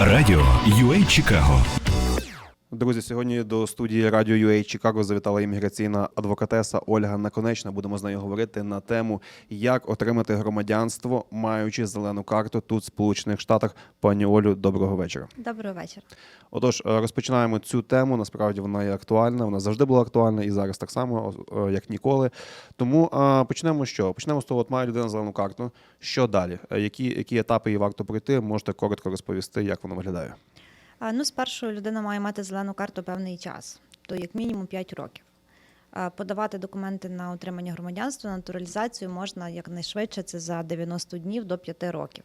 Радіо UA Чикаго. Друзі, сьогодні до студії Радіо UA Чикаго завітала імміграційна адвокатеса Ольга Наконечна. Будемо з нею говорити на тему, як отримати громадянство, маючи зелену карту тут, в Сполучених Штатах. Пані Олю, доброго вечора. Доброго вечора. Отож, е, розпочинаємо цю тему. Насправді вона є актуальна. Вона завжди була актуальна і зараз так само, як ніколи. Тому е, почнемо з що? Почнемо з того, от має людина зелену карту. Що далі? Е, Які, які етапи їй варто пройти? Можете коротко розповісти, як воно виглядає. Ну, спершу людина має мати зелену карту певний час, то як мінімум 5 років. Подавати документи на отримання громадянства, натуралізацію можна якнайшвидше, це за 90 днів до 5 років,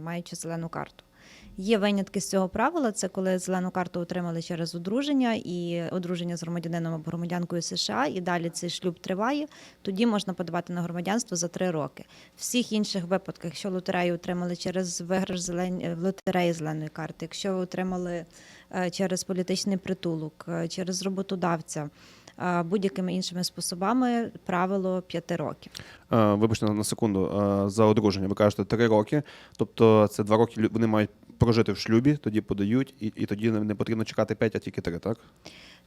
маючи зелену карту. Є винятки з цього правила, це коли зелену карту отримали через одруження і одруження з громадянином або громадянкою США, і далі цей шлюб триває. Тоді можна подавати на громадянство за три роки. Всіх інших випадках, якщо лотерею отримали через виграш зелень... в лотереї зеленої карти, якщо отримали е, через політичний притулок, е, через роботодавця. Е, Будь-якими іншими способами правило п'яти років. Е, Вибачте на секунду е, за одруження. Ви кажете три роки. Тобто це два роки вони мають прожити в шлюбі, тоді подають, і, і тоді не потрібно чекати п'ять, а тільки три, так?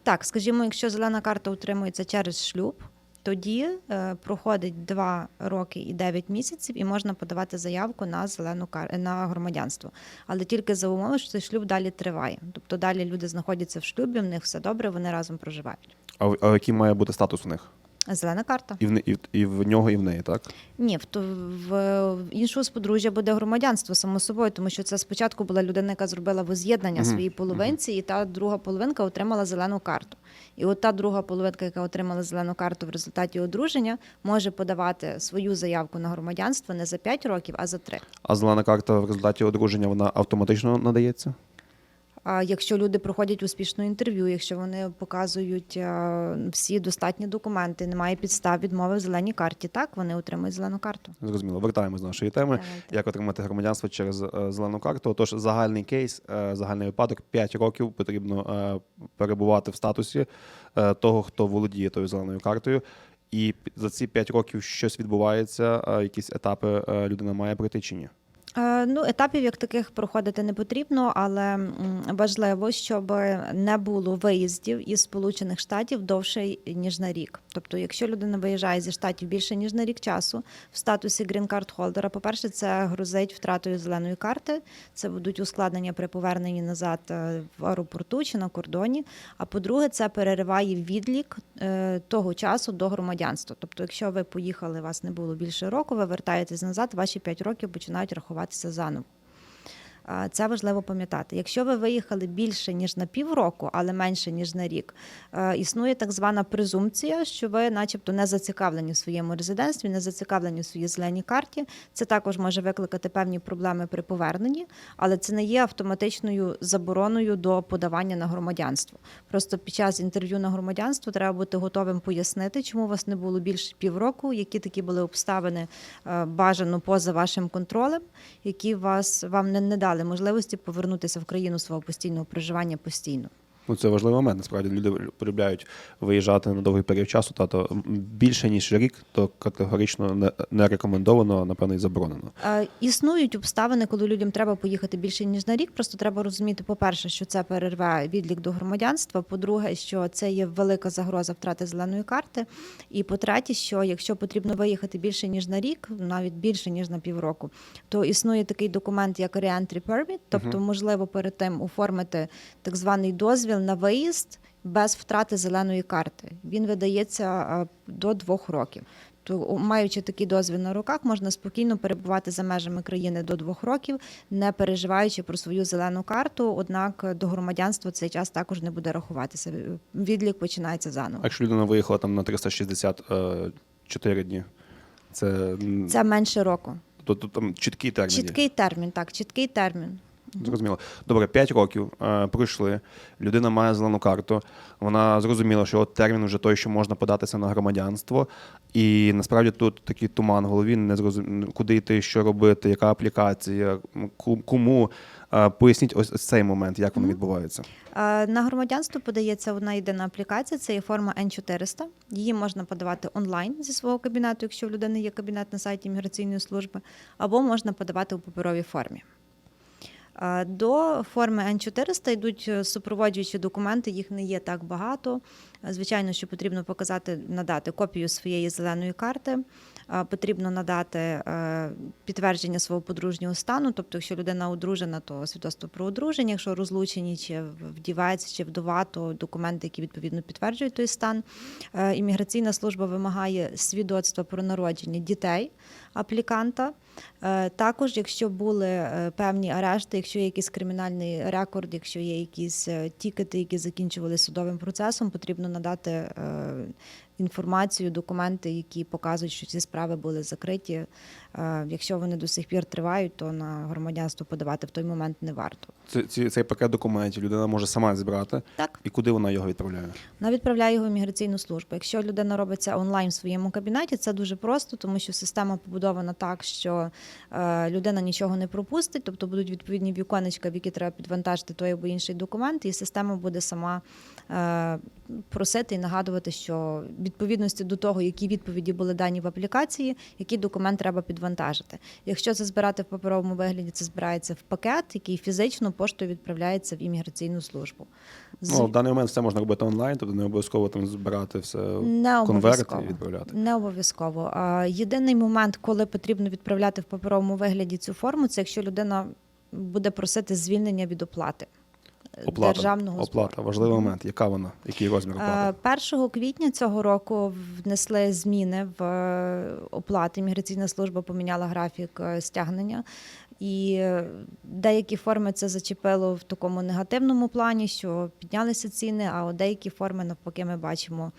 Так, скажімо, якщо зелена карта утримується через шлюб, тоді е, проходить 2 роки і 9 місяців, і можна подавати заявку на зелену кар... на громадянство. Але тільки за умови, що цей шлюб далі триває. Тобто далі люди знаходяться в шлюбі, в них все добре, вони разом проживають. А, а який має бути статус у них? Зелена карта? І в, і, і в нього, і в неї, так? Ні, в, то в, в іншого сподружжя буде громадянство само собою, тому що це спочатку була людина, яка зробила воз'єднання Мгм, своїй половинці, і та друга половинка отримала зелену карту. І от та друга половинка, яка отримала зелену карту в результаті одруження, може подавати свою заявку на громадянство не за 5 років, а за 3. А зелена карта в результаті одруження вона автоматично надається? Якщо люди проходять успішне інтерв'ю, якщо вони показують е, всі достатні документи, немає підстав відмови в зеленій карті, так вони отримують зелену карту. Зрозуміло. Вертаємось до нашої теми. Давайте. Як отримати громадянство через е, зелену карту? Отож, загальний кейс, е, загальний випадок 5 років потрібно перебувати в статусі того, хто володіє тою зеленою картою. І за ці 5 років щось відбувається, якісь етапи людина має пройти чи ні? Е, Ну, етапів як таких проходити не потрібно, але важливо, щоб не було виїздів із Сполучених Штатів довше ніж на рік. Тобто, якщо людина виїжджає зі штатів більше ніж на рік часу в статусі грін-карт холдера, по-перше, це грозить втратою зеленої карти. Це будуть ускладнення при поверненні назад е, в аеропорту чи на кордоні. А по-друге, це перериває відлік е, того часу до громадянства. Тобто, якщо ви поїхали, вас не було більше року, ви вертаєтесь назад, ваші 5 років починають рахуватися заново. Це важливо пам'ятати. Якщо ви виїхали більше ніж на півроку, але менше ніж на рік, е, існує так звана презумпція, що ви, начебто, не зацікавлені в своєму резидентстві, не зацікавлені в своїй зеленій карті. Це також може викликати певні проблеми при поверненні, але це не є автоматичною забороною до подавання на громадянство. Просто під час інтерв'ю на громадянство треба бути готовим пояснити, чому у вас не було більше півроку, які такі були обставини е, бажано поза вашим контролем, які вас вам не, не дали можливості повернутися в країну свого постійного проживання постійно. Ну, це важливий момент. Насправді люди полюбляють виїжджати на довгий період часу, та то більше ніж рік, то категорично не, рекомендовано, а напевно, і заборонено. Е, Існують обставини, коли людям треба поїхати більше ніж на рік. Просто треба розуміти, по-перше, що це перерве відлік до громадянства. По-друге, що це є велика загроза втрати зеленої карти. І по-третє, що якщо потрібно виїхати більше ніж на рік, навіть більше ніж на півроку, то існує такий документ, як Reentry Permit, тобто можливо перед тим оформити так званий дозвіл на виїзд без втрати зеленої карти. Він видається е, до двох років. То маючи такий дозвіл на руках, можна спокійно перебувати за межами країни до двох років, не переживаючи про свою зелену карту. Однак е, до громадянства цей час також не буде рахуватися. Відлік починається А заново. якщо людина виїхала там на 364 дні, це, Це менше року. то, то там чіткий термін. Чіткий термін, так, чіткий термін. Зрозуміло. Добре, 5 років е, пройшли. Людина має зелену карту. Вона зрозуміла, що от термін вже той, що можна податися на громадянство. І насправді тут такий туман в голові, не зрозум... куди йти, що робити, яка аплікація, кому. Е, Поясніть ось, ось цей момент, як воно відбувається. На громадянство подається одна єдина аплікація, це є форма N400. Її можна подавати онлайн зі свого кабінету, якщо в людини є кабінет на сайті міграційної служби, або можна подавати у паперовій формі. До форми Н400 йдуть е, супроводжуючі документи, їх не є так багато. Е, Звичайно, що потрібно показати, надати копію своєї зеленої карти. Е, Потрібно надати е, підтвердження свого подружнього стану. Тобто, якщо людина одружена, то свідоцтво про одруження. Якщо розлучені, чи вдівець, чи вдова, то документи, які відповідно підтверджують той стан. Е, Імміграційна служба вимагає свідоцтва про народження дітей апліканта. Також, якщо були певні арешти, якщо є якийсь кримінальний рекорд, якщо є якісь тікети, які закінчували судовим процесом, потрібно надати інформацію, документи, які показують, що ці справи були закриті. Е, Якщо вони до сих пір тривають, то на громадянство подавати в той момент не варто. Ці, ці, цей пакет документів людина може сама зібрати. Так. І куди вона його відправляє? Вона відправляє його в міграційну службу. Якщо людина робить це онлайн в своєму кабінеті, це дуже просто, тому що система побудована так, що е, людина нічого не пропустить, тобто будуть відповідні віконечка, в які треба підвантажити той або інший документ, і система буде сама е, просити і нагадувати, що відповідності до того, які відповіді були дані в аплікації, який документ треба підвантажити. Якщо це збирати в паперовому вигляді, це збирається в пакет, який фізично поштою відправляється в імміграційну службу. З- Ну, в даний момент все можна робити онлайн, тобто не обов'язково там збирати все Не конверт і відправляти. Не обов'язково. Єдиний момент, коли потрібно відправляти в паперовому вигляді цю форму, це якщо людина буде просити звільнення від оплати Оплата, державного оплата, збору. важливий момент. Яка вона? Який розмір Е, оплати? 1 квітня цього року внесли зміни в е, оплати. Міграційна служба поміняла графік е, стягнення. І деякі форми це зачепило в такому негативному плані, що піднялися ціни, а у деякі форми, навпаки, ми бачимо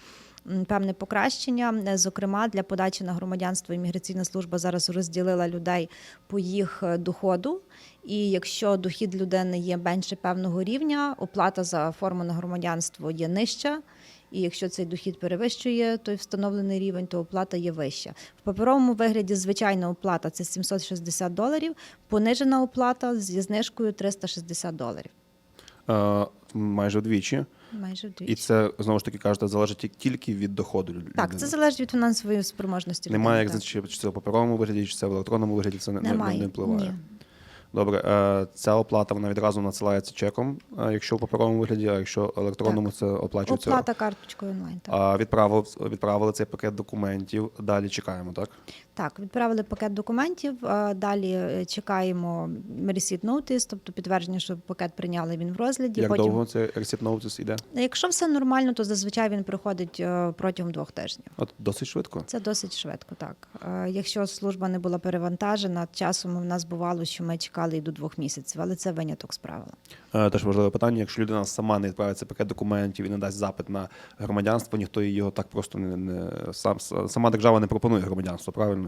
певне покращення. Е, Зокрема, для подачі на громадянство імміграційна служба зараз розділила людей по їх е, доходу. І якщо дохід людини є менше певного рівня, оплата за форму на громадянство є нижча. І якщо цей дохід перевищує той встановлений рівень, то оплата є вища. В паперовому вигляді звичайна оплата це 760 доларів, понижена оплата зі знижкою 360 доларів. Е, майже вдвічі. Майже І це знову ж таки кажете, залежить тільки від доходу. лю- Так, людини. це залежить від фінансової спроможності. Немає як людини, чи це в паперовому вигляді, чи це в електронному вигляді, це не, не, Немає. не впливає. Ні. Добре, е, ця оплата вона відразу надсилається чеком, е, якщо в паперовому вигляді, а якщо в електронному це оплачується. Оплата карточкою онлайн. Так. Відправили, відправили цей пакет документів. Далі чекаємо, так? Так, відправили пакет документів. е, Далі е, чекаємо receipt notice, тобто підтвердження, що пакет прийняли він в розгляді. Як Потім, довго цей receipt notice йде? якщо все нормально, то зазвичай він приходить е, протягом двох тижнів. От досить швидко. Це досить швидко, так. Якщо служба не була перевантажена, часом в нас бувало, що ми чекали і до двох місяців, але це виняток з правила. Теж важливе питання. Якщо людина сама не відправить цей пакет документів і не дасть запит на громадянство, ніхто його так просто не, не сам сама держава не пропонує громадянство, правильно?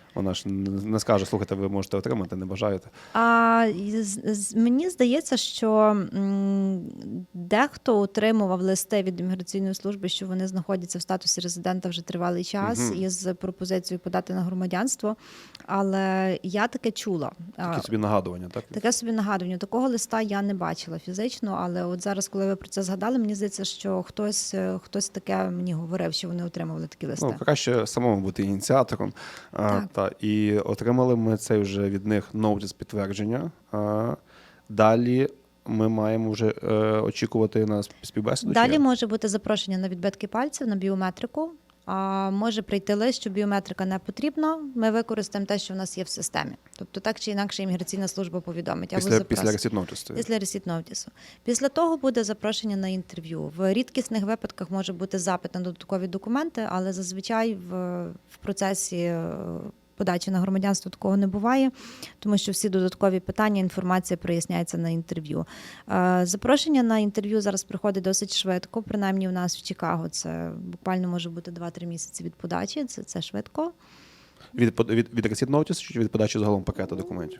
Вона ж не скаже, слухайте, ви можете отримати, не бажаєте. А мені здається, що дехто отримував листи від імміграційної служби, що вони знаходяться в статусі резидента вже тривалий час Мгм. із пропозицією подати на громадянство. Але я таке чула. А, Такі собі нагадування, так? Таке собі нагадування. Такого листа я не бачила фізично, але от зараз, коли ви про це згадали, мені здається, що хтось, е, хтось таке мені говорив, що вони отримували такі листи. Ну, краще самому бути ініціатором. Так. Та, і отримали ми цей вже від них ноутис підтвердження. А, далі ми маємо вже е, очікувати на співбесіду. Далі може бути запрошення на відбитки пальців на біометрику. А може прийти лист, що біометрика не потрібна. Ми використаємо те, що в нас є в системі. Тобто, так чи інакше, імміграційна служба повідомить. або після, запросить. після receipt. Після receipt. Після того буде запрошення на інтерв'ю. В рідкісних випадках може бути запит на додаткові документи, але зазвичай в, в процесі е, подачі на громадянство такого не буває, тому що всі додаткові питання, інформація проясняється на інтерв'ю. Е, Запрошення на інтерв'ю зараз приходить досить швидко. Принаймні, у нас в Чикаго це буквально може бути 2-3 місяці від подачі. Це, це швидко. Від, від, від, від notice чи від подачі загалом пакету документів?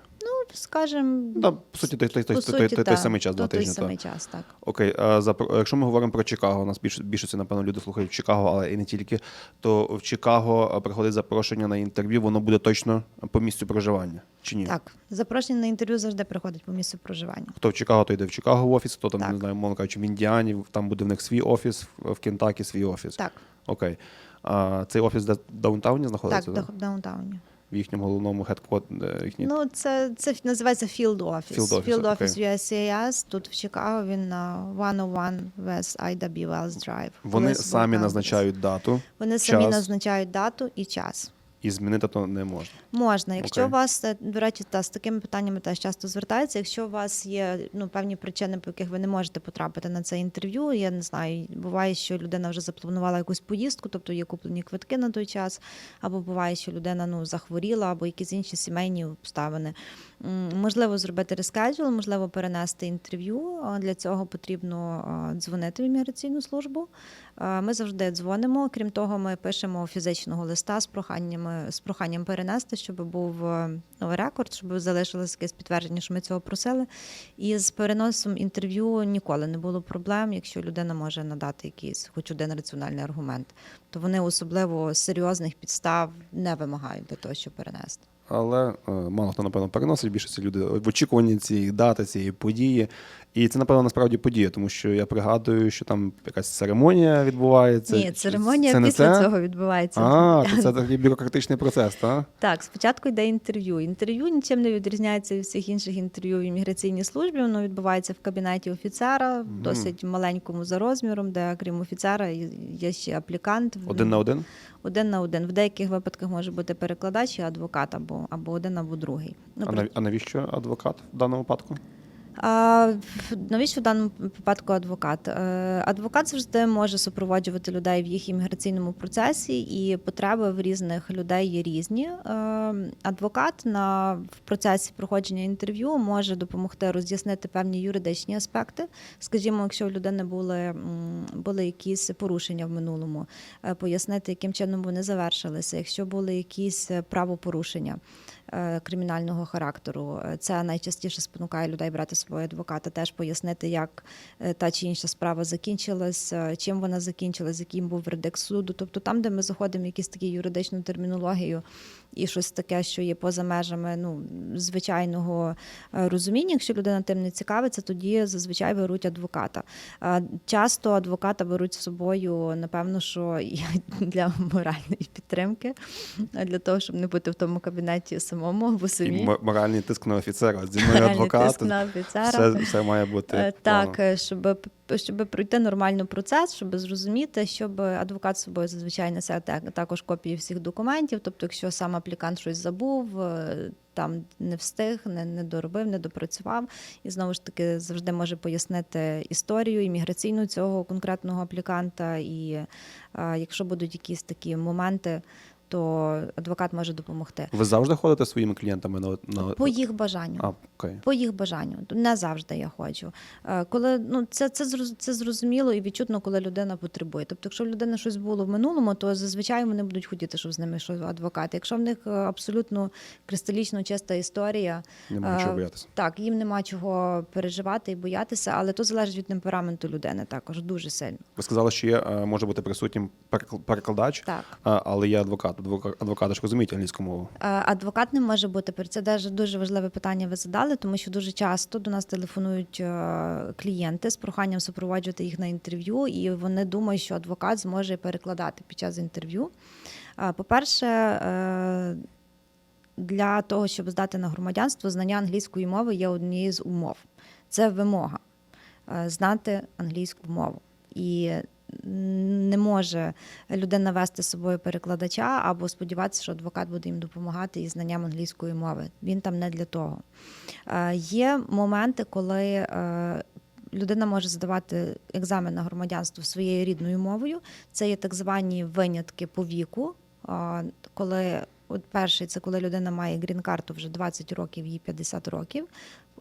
Да, по суті, той, той, той, той, той, той самий час, два то той тижні. самий час, так. Окей, а за якщо ми говоримо про Чикаго, у нас більш більшості, напевно, люди слухають в Чикаго, але і не тільки. То в Чикаго приходить запрошення на інтерв'ю, воно буде точно по місцю проживання чи ні? Так, запрошення на інтерв'ю завжди приходить по місцю проживання. Хто в Чикаго, то йде в Чикаго в офіс, хто там, Так. не знаю, мовно кажучи, в Індіані, там буде в них свій офіс, в Кентакі свій офіс. Так, Окей. А цей офіс де в даунтауні так, знаходиться? в даунтауні. В їхньому головному хедкод, їхній Ну, це, це називається Field Office. Field Office, Office USCIS. Тут в Чикаго він на 101 West IW Wells Drive. вони самі назначають дату, Вони самі назначають дату і час. І змінити то не можна. Можна, якщо Окей. у вас е, до речі, та з такими питаннями теж часто звертаються. Якщо у вас є ну певні причини, по яких ви не можете потрапити на це інтерв'ю, я не знаю. Буває, що людина вже запланувала якусь поїздку, тобто є куплені квитки на той час, або буває, що людина ну захворіла, або якісь інші сімейні обставини. Можливо, зробити рескеджул, можливо, перенести інтерв'ю. Для цього потрібно дзвонити в імміграційну службу. А, Ми завжди дзвонимо. Крім того, ми пишемо фізичного листа з проханнями з проханням перенести, щоб був е, рекорд, щоб залишилось якесь підтвердження, що ми цього просили. І з переносом інтерв'ю ніколи не було проблем, якщо людина може надати якийсь хоч один раціональний аргумент. То вони особливо серйозних підстав не вимагають для того, щоб перенести. Але е, мало хто, напевно, переносить більшості люди в очікуванні цієї дати, цієї події. І це, напевно, насправді подія, тому що я пригадую, що там якась церемонія відбувається. Ні, церемонія це після це? цього відбувається. А, то це такий бюрократичний процес, так? Так, спочатку йде інтерв'ю. Інтерв'ю нічим не відрізняється від всіх інших інтерв'ю в імміграційній службі. Воно відбувається в кабінеті офіцера, досить маленькому за розміром, де крім офіцера є ще аплікант. Один на один. Один на один. В деяких випадках може бути перекладач і адвокат або, або один, або другий. Ну, А, нав- а навіщо адвокат в даному випадку? Навіщо в даному випадку адвокат? Е, Адвокат завжди може супроводжувати людей в їх імміграційному процесі, і потреби в різних людей є різні. Е, Адвокат на в процесі проходження інтерв'ю може допомогти роз'яснити певні юридичні аспекти. Скажімо, якщо у людини були, були якісь порушення в минулому, е, пояснити, яким чином вони завершилися, якщо були якісь правопорушення кримінального характеру. Е, Це найчастіше спонукає людей брати свого адвоката, теж пояснити, як е, та чи інша справа закінчилась, е, чим вона закінчилась, яким був вердикт суду. Тобто там, де ми заходимо в якісь такі юридичну термінологію і щось таке, що є поза межами ну, звичайного е, розуміння. Якщо людина тим не цікавиться, тоді зазвичай беруть адвоката. Е, Часто адвоката беруть з собою, напевно, що для моральної підтримки, для того, щоб не бути в тому кабінеті самому або самі. мо- моральний тиск на офіцера. Зі мною адвокат. тиск на офіцера. Все, все має бути. Е. Так, е, щоб, щоб пройти нормально процес, щоб зрозуміти, щоб адвокат з собою зазвичай несе також копії всіх документів. Тобто, якщо сам аплікант щось забув, е, там не встиг, не, не доробив, не допрацював, і знову ж таки завжди може пояснити історію імміграційну цього конкретного апліканта. І е, якщо будуть якісь такі моменти, то адвокат може допомогти. Ви завжди ходите зі своїми клієнтами на, на... По їх бажанню. А, окей. По їх бажанню не завжди я ходжу. Е, Коли ну це, це це зрозуміло і відчутно, коли людина потребує. Тобто, якщо в людини щось було в минулому, то зазвичай вони будуть хотіти, щоб з ними йшов адвокат. Якщо в них е, абсолютно кристалічно чиста історія, Немає чого е, боятися. так їм нема чого переживати і боятися, але то залежить від темпераменту людини також дуже сильно. Ви сказали, що є, може бути присутнім перекл- перекладач, Так. але є адвокат. Адвока- Адвокати ж розуміють англійську мову. Е, Адвокат не може бути Це дуже важливе питання. Ви задали, тому що дуже часто до нас телефонують е, клієнти з проханням супроводжувати їх на інтерв'ю, і вони думають, що адвокат зможе перекладати під час інтерв'ю. Е, По-перше, для того, щоб здати на громадянство, знання англійської мови є однією з умов. Це вимога знати англійську мову. І не може людина вести з собою перекладача або сподіватися, що адвокат буде їм допомагати із знанням англійської мови. Він там не для того. Е, Є моменти, коли е, людина може здавати екзамен на громадянство своєю рідною мовою. Це є так звані винятки по віку, е, коли От перший це коли людина має грін-карту вже 20 років, їй 50 років.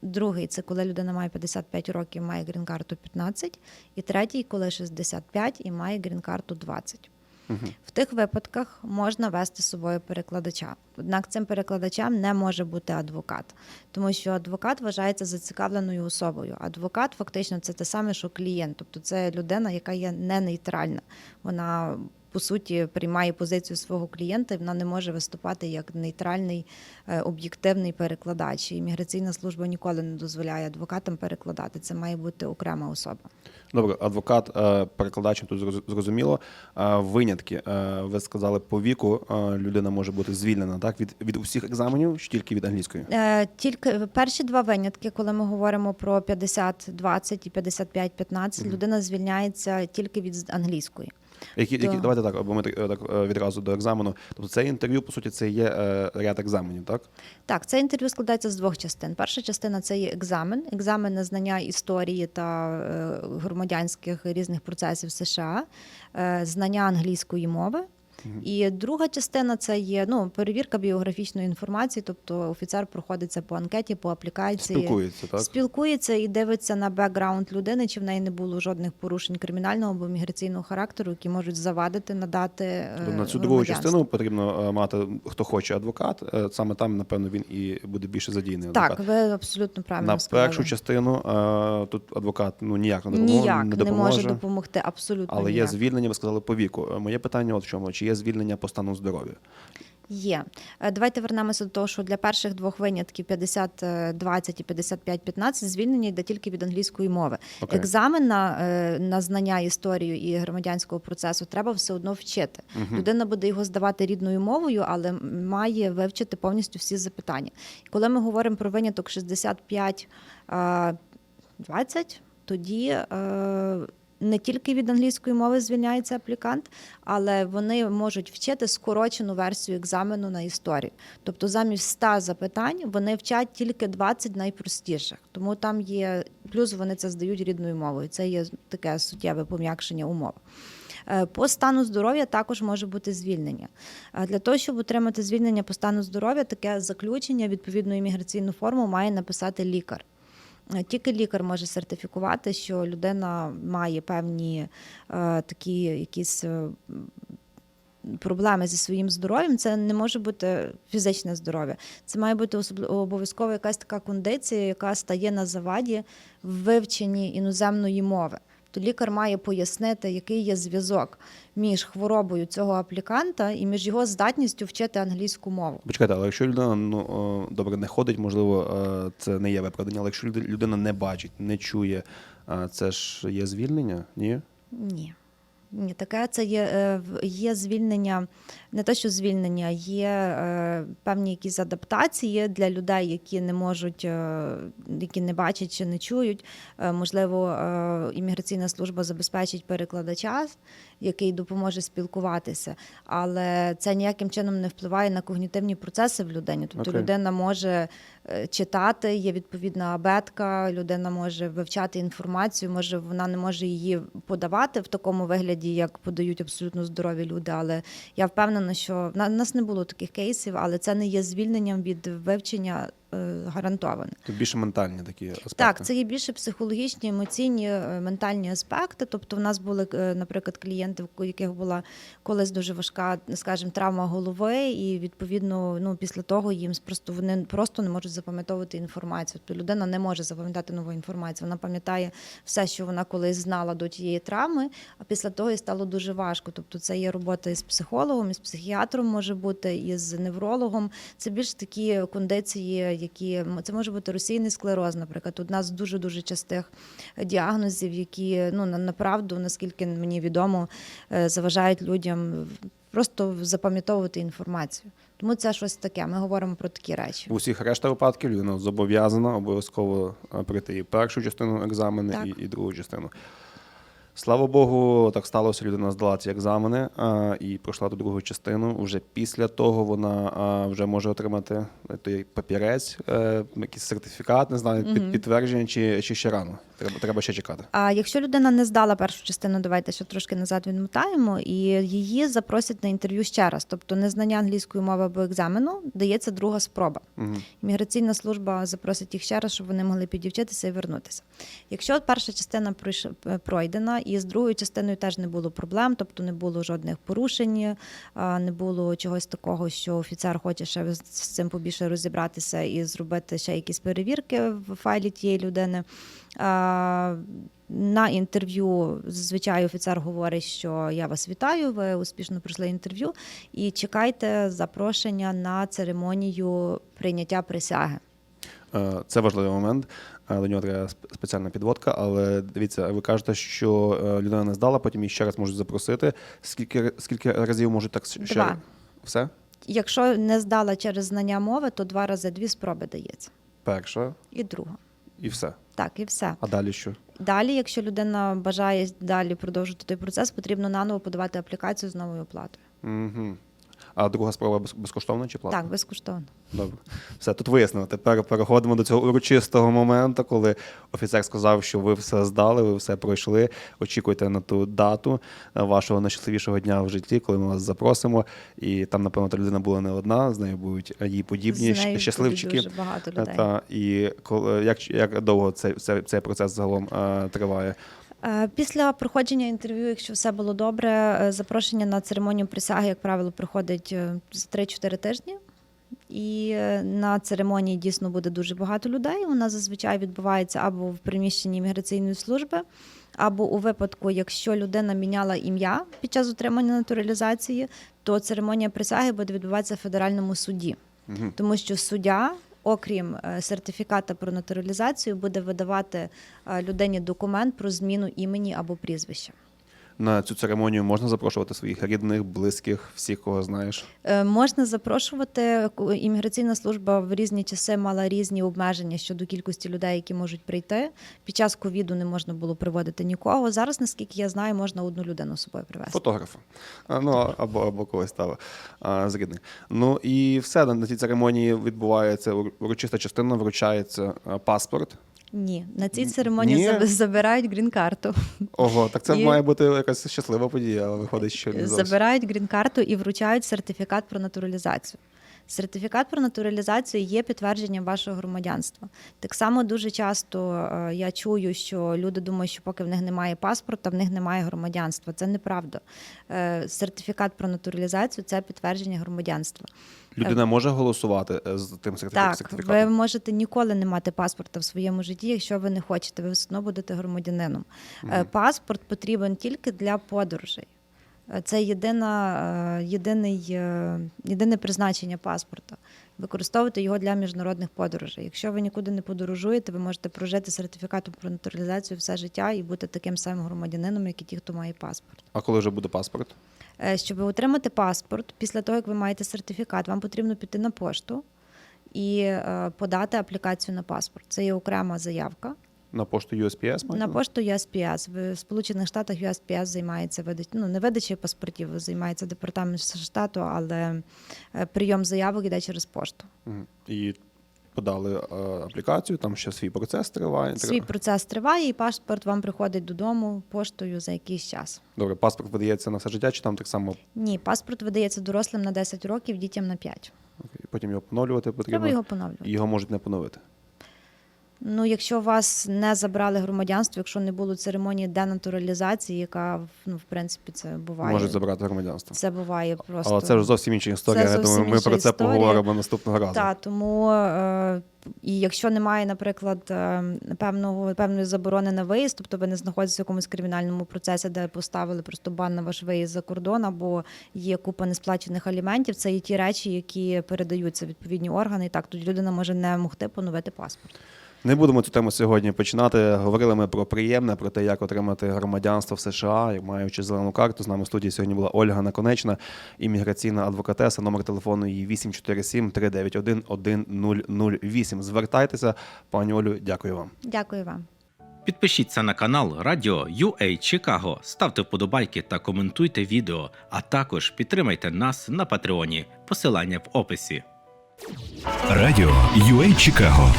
Другий це коли людина має 55 років, має грін-карту 15. І третій, коли 65 і має грін-карту 20. В тих випадках можна вести з собою перекладача. Однак цим перекладачем не може бути адвокат, тому що адвокат вважається зацікавленою особою. Адвокат фактично це те саме, що клієнт, тобто це людина, яка є не нейтральна. Вона по суті приймає позицію свого клієнта, і вона не може виступати як нейтральний е, об'єктивний перекладач. І міграційна служба ніколи не дозволяє адвокатам перекладати. Це має бути окрема особа. Добре, адвокат, е, перекладач тут зрозуміло. Е, Винятки. Ви сказали, по віку людина може бути звільнена так від, від усіх екзаменів, чи тільки від англійської? Тільки перші два винятки, коли ми говоримо про 50-20 і 55-15, людина звільняється тільки від англійської. Які, які, давайте так, бо ми так, е, так е, відразу до екзамену. Тобто це інтерв'ю, по суті, це є е, ряд екзаменів, так? Так, це інтерв'ю складається з двох частин. Перша частина це є екзамен, екзамен на знання історії та громадянських різних процесів США, знання англійської мови. І друга частина це є ну, перевірка біографічної інформації, тобто офіцер проходиться по анкеті, по аплікації. Спілкується, так? Спілкується і дивиться на бекграунд людини, чи в неї не було жодних порушень кримінального або міграційного характеру, які можуть завадити надати е, Тобто на цю другу частину потрібно е, мати, хто хоче адвокат. е, Саме там, напевно, він і буде більше задійний адвокат. Так, ви абсолютно правильно На сказали. першу частину тут адвокат ну ніяк не допоможе, Ніяк не не, може допомогти абсолютно. Але є звільнення, ви сказали по віку. Моє питання от в чому? Чи є звільнення по стану здоров'я? Є. Е, Давайте вернемося до того, що для перших двох винятків 50-20 і 55-15 звільнення йде тільки від англійської мови. Окей. Екзамен на, е, на знання історії і громадянського процесу треба все одно вчити. Людина буде його здавати рідною мовою, але має вивчити повністю всі запитання. Коли ми говоримо про виняток 65 е, 20, тоді е, не тільки від англійської мови звільняється аплікант, але вони можуть вчити скорочену версію екзамену на історію. Тобто замість 100 запитань вони вчать тільки 20 найпростіших. Тому там є плюс вони це здають рідною мовою. Це є таке суттєве пом'якшення умов. Е, По стану здоров'я також може бути звільнення. Е, Для того, щоб отримати звільнення по стану здоров'я, таке заключення відповідну імміграційну форму має написати лікар. Тільки лікар може сертифікувати, що людина має певні е, такі якісь. е, Проблеми зі своїм здоров'ям це не може бути фізичне здоров'я. Це має бути обов'язково якась така кондиція, яка стає на заваді в вивченні іноземної мови. То лікар має пояснити, який є зв'язок між хворобою цього апліканта і між його здатністю вчити англійську мову. Почекайте, але якщо людина ну добре не ходить, можливо, е, це не є виправдання, але якщо людина не бачить, не чує, е, це ж є звільнення? Ні? Ні. Ні, таке це є, е, є звільнення, не те, що звільнення, є е, певні якісь адаптації для людей, які не можуть, е, які не бачать чи не чують. Можливо, імміграційна служба забезпечить перекладача, який допоможе спілкуватися, але це ніяким чином не впливає на когнітивні процеси в людині. Тобто Окей. людина може е, читати, є відповідна абетка, людина може вивчати інформацію, може вона не може її подавати в такому вигляді, як подають абсолютно здорові люди. Але я впевнена, що в нас не було таких кейсів, але це не є звільненням від вивчення е, гарантоване. Тут більше ментальні такі аспекти. Так, це є більше психологічні, емоційні, е, ментальні аспекти. Тобто, в нас були, е, наприклад, клієнти, у яких була колись дуже важка, скажімо, травма голови, і відповідно, ну після того їм просто вони просто не можуть запам'ятовувати інформацію. Тобто людина не може запам'ятати нову інформацію. Вона пам'ятає все, що вона колись знала до тієї травми, а після того їй стало дуже важко. Тобто, це є робота із психологом, із психіатром може бути, із неврологом. Це більш такі кондиції, які це може бути російний склероз, наприклад. Одна з дуже дуже частих діагнозів, які ну на- направду, наскільки мені відомо, е, заважають людям просто запам'ятовувати інформацію. Тому це щось таке. Ми говоримо про такі речі. У всіх решта випадків людина зобов'язана обов'язково е, пройти і першу частину екзамену, і, і другу частину. Слава Богу, так сталося. Людина здала ці екзамени а, і пройшла до другу частину. Уже після того вона а, вже може отримати той папірець, е, якийсь сертифікат, не знаю, під, підтвердження чи, чи ще рано. Треба, треба ще чекати. А якщо людина не здала першу частину, давайте ще трошки назад відмотаємо, і її запросять на інтерв'ю ще раз. Тобто незнання англійської мови або екзамену дається друга спроба. Угу. Міграційна служба запросить їх ще раз, щоб вони могли підівчитися і вернутися. Якщо перша частина е, пройдена, і з другою частиною теж не було проблем, тобто не було жодних порушень, не було чогось такого, що офіцер хоче ще з з цим побільше розібратися і зробити ще якісь перевірки в файлі тієї людини. На інтерв'ю зазвичай офіцер говорить, що я вас вітаю, ви успішно пройшли інтерв'ю, і чекайте запрошення на церемонію прийняття присяги. Е, Це важливий момент. е, До нього треба спеціальна підводка. Але дивіться, ви кажете, що е, людина не здала, потім її ще раз можуть запросити. Скільки, скільки разів можуть так ще? Два. Все? Якщо не здала через знання мови, то два рази дві спроби дається. Перша І друга. і все. Так, і все. А далі що? Далі, якщо людина бажає далі продовжити той процес, потрібно наново подавати аплікацію з новою оплатою. Угу. А друга спроба без- безкоштовна чи платна? Так, безкоштовно. Добре. Все, тут вияснено. Тепер переходимо до цього урочистого моменту, коли офіцер сказав, що ви все здали, ви все пройшли. Очікуйте на ту дату е, вашого найщасливішого дня в житті, коли ми вас запросимо. І там, напевно, та людина була не одна, з нею будуть її подібні З нею щасливчики. дуже багато людей. Та, і коли, як, як довго цей, цей, цей процес загалом е, триває? Е, Після проходження інтерв'ю, якщо все було добре, е, запрошення на церемонію присяги, як правило, приходить е, за 3-4 тижні. І на церемонії дійсно буде дуже багато людей. Вона зазвичай відбувається або в приміщенні імміграційної служби, або у випадку, якщо людина міняла ім'я під час отримання натуралізації, то церемонія присяги буде відбуватися в федеральному суді. Тому що суддя, окрім е, сертифіката про натуралізацію, буде видавати е, людині документ про зміну імені або прізвища. На цю церемонію можна запрошувати своїх рідних, близьких, всіх, кого знаєш. Е, Можна запрошувати імміграційна служба в різні часи мала різні обмеження щодо кількості людей, які можуть прийти. Під час ковіду не можна було приводити нікого. Зараз, наскільки я знаю, можна одну людину з собою привезти. Фотографа. А, Ну, або, або когось там з рідних. Ну і все, на, цій церемонії відбувається ур- урочиста частина, вручається паспорт. Ні, на цій церемонії Ні? забирають грін-карту. Ого, так це І- має бути якась щаслива подія, але виходить, що не. Забирають грін-карту і вручають сертифікат про натуралізацію. Сертифікат про натуралізацію є підтвердженням вашого громадянства. Так само дуже часто е, я чую, що люди думають, що поки в них немає паспорта, в них немає громадянства. Це неправда. Е, Сертифікат про натуралізацію це підтвердження громадянства. Людина може голосувати е, з тим сертифі- Так, ви можете ніколи не мати паспорта в своєму житті, якщо ви не хочете, ви все одно будете громадянином. Е, Паспорт потрібен тільки для подорожей. Це єдина, е, єдиний, е, єдине призначення паспорта. Використовувати його для міжнародних подорожей. Якщо ви нікуди не подорожуєте, ви можете прожити сертифікатом про натуралізацію все життя і бути таким самим громадянином, як і ті, хто має паспорт. А коли вже буде паспорт? Е, Щоб отримати паспорт, після того, як ви маєте сертифікат, вам потрібно піти на пошту і подати аплікацію на паспорт. Це є окрема заявка. На пошту USPS? На пошту USPS. В Сполучених Штатах USPS займається видач... ну, не видачею паспортів, займається департамент штату, але е, прийом заявок йде через пошту. І подали е, аплікацію, там ще свій процес триває. Свій процес триває, і паспорт вам приходить додому поштою за якийсь час. Добре, паспорт видається на все життя, чи там так само Ні, паспорт видається дорослим на 10 років, дітям на 5. окей, потім його поновлювати потрібно? Треба його поновлювати. Його можуть не поновити. Ну, якщо вас не забрали громадянство, якщо не було церемонії денатуралізації, яка ну, в принципі це буває. Можуть забрати громадянство. Це буває просто. Але це вже зовсім інша історія. Це Я думаю, ми про це історія. поговоримо наступного разу. Так, тому е, і якщо немає, наприклад, е, певного певної заборони на виїзд, тобто ви не знаходитеся в якомусь кримінальному процесі, де поставили просто бан на ваш виїзд за кордон, або є купа несплачених аліментів, це є ті речі, які передаються відповідні органи. І так тоді людина може не могти поновити паспорт. Не будемо цю тему сьогодні починати. Говорили ми про приємне, про те, як отримати громадянство в США, маючи зелену карту. З нами в студії сьогодні була Ольга Наконечна, імміграційна адвокатеса. Номер телефону її 847 391 1008. Звертайтеся, пані Олю, дякую вам. Дякую вам. Підпишіться на канал Радіо UA Чикаго, ставте вподобайки та коментуйте відео, а також підтримайте нас на Патреоні. Посилання в описі. Радіо UA Чикаго